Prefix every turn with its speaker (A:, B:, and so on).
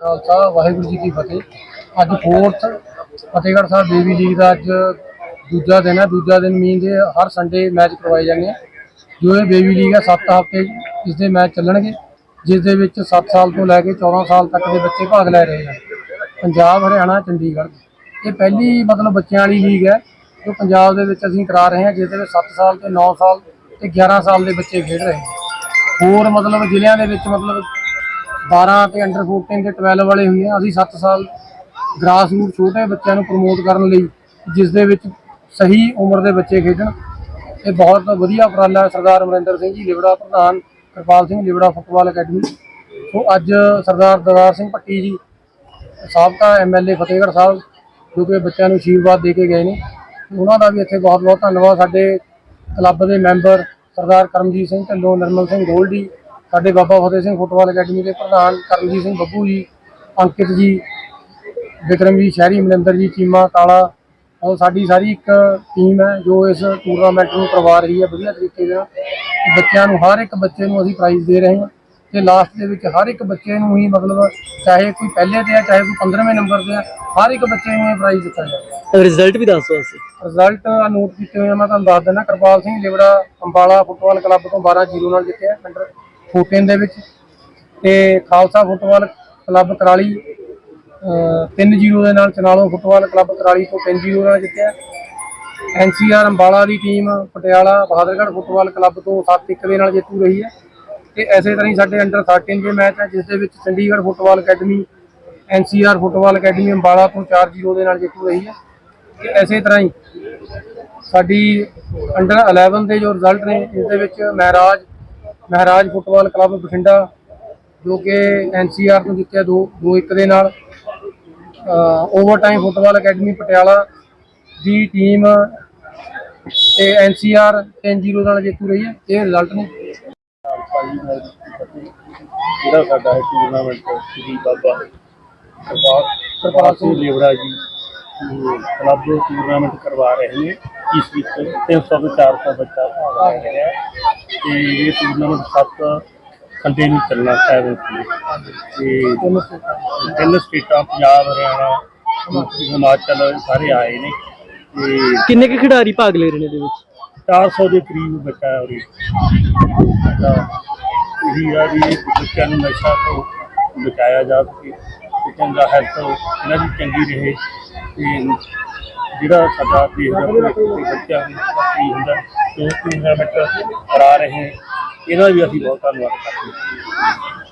A: ਖਾਲਸਾ ਵਾਹਿਗੁਰੂ ਜੀ ਕੀ ਫਤਿਹ। ਅੱਜ fourth Fatehgarh Sahib baby league ਦਾ ਅੱਜ ਦੂਜਾ ਦਿਨ ਹੈ। ਦੂਜਾ ਦਿਨ ਮੀਨ ਦੇ ਹਰ ਸੰਡੇ ਮੈਚ ਕਰਵਾਏ ਜਾਂਦੇ ਆ। ਜੋ ਇਹ ਬੇਬੀ ਲੀਗ ਹੈ 7 ਹਫ਼ਤੇ ਇਸ ਦੇ ਮੈਚ ਚੱਲਣਗੇ, ਜਿਸ ਦੇ ਵਿੱਚ 7 ਸਾਲ ਤੋਂ ਲੈ ਕੇ 14 ਸਾਲ ਤੱਕ ਦੇ ਬੱਚੇ ਭਾਗ ਲੈ ਰਹੇ ਹਨ ਪੰਜਾਬ, ਹਰਿਆਣਾ, ਚੰਡੀਗੜ੍ਹ। ਇਹ ਪਹਿਲੀ ਮਤਲਬ ਬੱਚਿਆਂ ਵਾਲੀ ਲੀਗ ਹੈ, ਜੋ ਪੰਜਾਬ ਦੇ ਵਿੱਚ ਅਸੀਂ ਕਰਾ ਰਹੇ ਹਾਂ, ਜਿਸ ਦੇ ਵਿੱਚ 7 ਸਾਲ ਤੇ 9 ਸਾਲ ਤੇ 11 ਸਾਲ ਦੇ ਬੱਚੇ ਖੇਡ ਰਹੇ ਨੇ। ਹੋਰ ਮਤਲਬ ਜ਼ਿਲ੍ਹਿਆਂ ਦੇ ਵਿੱਚ ਮਤਲਬ 12 ਤੇ ਅੰਡਰ 14 ਤੇ 12 ਵਾਲੇ ਹੁੰਦੇ ਆ। ਅਸੀਂ 7 ਸਾਲ ਗ੍ਰਾਸ ਰੂਟ ਛੋਟੇ ਬੱਚਿਆਂ ਨੂੰ ਪ੍ਰਮੋਟ ਕਰਨ ਲਈ ਜਿਸ ਦੇ ਵਿੱਚ ਸਹੀ ਉਮਰ ਦੇ ਬੱਚੇ ਖੇਡਣ। ਇਹ ਬਹੁਤ ਵਧੀਆ ਉਪਰਾਲਾ ਹੈ ਸਰਦਾਰ ਅਮਰਿੰਦਰ ਸਿੰਘ ਜੀ, ਲਿਬੜਾ ਪ੍ਰਧਾਨ Kirpal Singh, Librha football academy. So ਅੱਜ ਸਰਦਾਰ ਦਰਬਾਰ ਸਿੰਘ ਪੱਟੀ ਜੀ, ਸਾਬਕਾ ਐਮਐਲਏ ਫਤਿਹਗੜ੍ਹ ਸਾਹਿਬ, ਜੋ ਕਿ ਬੱਚਿਆਂ ਨੂੰ ਆਸ਼ੀਰਵਾਦ ਦੇ ਕੇ ਗਏ ਨੇ। ਉਹਨਾਂ ਦਾ ਵੀ ਇੱਥੇ ਬਹੁਤ ਬਹੁਤ ਧੰਨਵਾਦ। ਸਾਡੇ ਕਲੱਬ ਦੇ ਮੈਂਬਰ ਸਰਦਾਰ ਕਰਮਜੀਤ ਸਿੰਘ ਢੱਲੋਂ, ਨਿਰਮਲ ਸਿੰਘ ਗੋਲਡੀ ਸਾਡੇ ਬਾਬਾ ਫਤਿਹ ਸਿੰਘ ਫੁੱਟਬਾਲ ਅਕੈਡਮੀ ਦੇ ਪ੍ਰਧਾਨ ਕਰਮਜੀਤ ਸਿੰਘ ਬੱਬੂ ਜੀ ਅੰਕਿਤ ਜੀ ਵਿਕਰਮ ਜੀ ਸ਼ਹਿਰੀ ਮਨਿੰਦਰ ਜੀ ਚੀਮਾ ਕਾਲਾ ਔਰ ਸਾਡੀ ਸਾਰੀ ਇੱਕ ਟੀਮ ਹੈ ਜੋ ਇਸ ਟੂਰਨਾਮੈਂਟ ਨੂੰ ਕਰਵਾ ਰਹੀ ਹੈ ਵਧੀਆ ਤਰੀਕੇ ਨਾਲ। ਬੱਚਿਆਂ ਨੂੰ ਹਰ ਇੱਕ ਬੱਚੇ ਨੂੰ ਅਸੀਂ ਪ੍ਰਾਈਜ਼ ਦੇ ਰਹੇ ਹਾਂ ਤੇ ਲਾਸਟ ਦੇ ਵਿੱਚ ਹਰ ਇੱਕ ਬੱਚੇ ਨੂੰ ਹੀ ਮਤਲਬ ਚਾਹੇ ਕੋਈ ਪਹਿਲੇ ਤੇ ਆ ਚਾਹੇ ਕੋਈ 15ਵੇਂ ਨੰਬਰ ਤੇ ਆ ਹਰ ਇੱਕ ਬੱਚੇ ਨੂੰ ਇਹ ਪ੍ਰਾਈਜ਼ ਦਿੱਤਾ ਜਾਏਗਾ
B: ਰਿਜ਼ਲਟ ਵੀ ਦੱਸੋ ਅਸੀਂ।
A: ਰਿਜ਼ਲਟ ਨੋਟ ਕੀਤੇ ਹੋਏ ਆ ਮੈਂ ਤੁਹਾਨੂੰ ਦੱਸ ਦਿੰਦਾ ਕਿਰਪਾਲ ਸਿੰਘ ਲਿਬੜਾ ਅੰਬਾਲਾ ਫੁੱਟਬਾਲ ਕਲੱਬ ਤੋਂ 12-0 ਨਾਲ ਜਿੱਤਿਆ ਅੰਡਰ 14 ਦੇ ਵਿੱਚ ਤੇ ਖਾਲਸਾ ਫੁੱਟਬਾਲ ਕਲੱਬ ਕਰਾਲੀ 3-0 ਦੇ ਨਾਲ ਚਨਾਲੋ ਫੁੱਟਬਾਲ ਕਲੱਬ ਕਰਾਲੀ ਤੋਂ 3-0 ਨਾਲ ਜਿੱਤਿਆ। ਐਨਸੀਆਰ ਅੰਬਾਲਾ ਦੀ team Patiala Bahadurgarh football club ਤੋਂ 7-1 ਦੇ ਨਾਲ ਜੇਤੂ ਰਹੀ ਹੈ। ਤੇ ਐਸੇ ਤਰ੍ਹਾਂ ਹੀ ਸਾਡੇ ਅੰਡਰ 13 ਦੇ ਮੈਚ ਹੈ, ਜਿਸ ਦੇ ਵਿੱਚ Chandigarh football academy NCR football academy Ambala ਤੋਂ 4-0 ਦੇ ਨਾਲ ਜੇਤੂ ਰਹੀ ਹੈ। ਤੇ ਐਸੇ ਤਰ੍ਹਾਂ ਹੀ ਸਾਡੀ ਅੰਡਰ 11 ਦੇ ਜੋ ਰਿਜ਼ਲਟ ਨੇ, ਇਸ ਦੇ ਵਿੱਚ ਮਹਿਰਾਜ ਮਹਿਰਾਜ ਫੁੱਟਬਾਲ ਕਲੱਬ ਬਠਿੰਡਾ ਜੋ ਕਿ ਐਨਸੀਆਰ ਤੋਂ ਜਿੱਤਿਆ 2 2-1 ਦੇ ਨਾਲ। Over time football academy Patiala ਦੀ ਟੀਮ ਤੇ ਐਨਸੀਆਰ 3-0 ਨਾਲ ਜੇਤੂ ਰਹੀ ਹੈ। ਇਹ ਰਿਜ਼ਲਟ ਨੇ।
C: ਜਿਹੜਾ ਸਾਡਾ ਟੂਰਨਾਮੈਂਟ ਸ੍ਰੀ ਬਾਬਾ ਕਿਰਪਾਲ ਸਿੰਘ ਲੇਵੜਾ ਜੀ। ਕਲੱਬ ਦੇ ਟੂਰਨਾਮੈਂਟ ਕਰਵਾ ਰਹੇ ਨੇ ਇਸ ਵਿੱਚ 300 ਤੋਂ 400 ਬੱਚਾ ਭਾਗ ਲੈ ਰਿਹਾ ਹੈ ਤੇ ਇਹ ਟੂਰਨਾਮੈਂਟ 7 ਸੰਡੇ ਨੂੰ ਚੱਲਣਾ ਹੈ ਤੇ ਤਿੰਨ ਸਟੇਟਾਂ ਪੰਜਾਬ ਹਰਿਆਣਾ ਹਿਮਾਚਲ ਸਾਰੇ ਆਏ ਨੇ। ਤੇ
B: ਕਿੰਨੇ ਕੁ ਖਿਡਾਰੀ ਭਾਗ ਲੈ ਰਹੇ ਨੇ ਇਹਦੇ ਵਿੱਚ?
C: 400 ਦੇ ਕਰੀਬ ਬੱਚਾ ਹੈ ਉਰੇ। ਤਾਂ ਇਹੀ ਆ ਵੀ ਬੱਚਿਆਂ ਨੂੰ ਨਸ਼ਾ ਤੋਂ ਬਚਾਇਆ ਜਾ ਸਕੇ ਚੰਗਾ ਹੈਲਥ ਇਹਨਾਂ ਦੀ ਚੰਗੀ ਰਹੇ। ਤੇ ਜਿਹੜਾ ਸਾਡਾ ਦੇਸ਼ ਦਾ ਭਵਿੱਖ ਤੇ ਬੱਚਿਆਂ ਨੂੰ ਕੀ ਹੁੰਦਾ ਤੇ ਟੂਰਨਾਮੈਂਟ ਕਰਾ ਰਹੇ ਇਹਦਾ ਵੀ ਅਸੀਂ ਬਹੁਤ ਧੰਨਵਾਦ ਕਰਦੇ ਹਾਂ।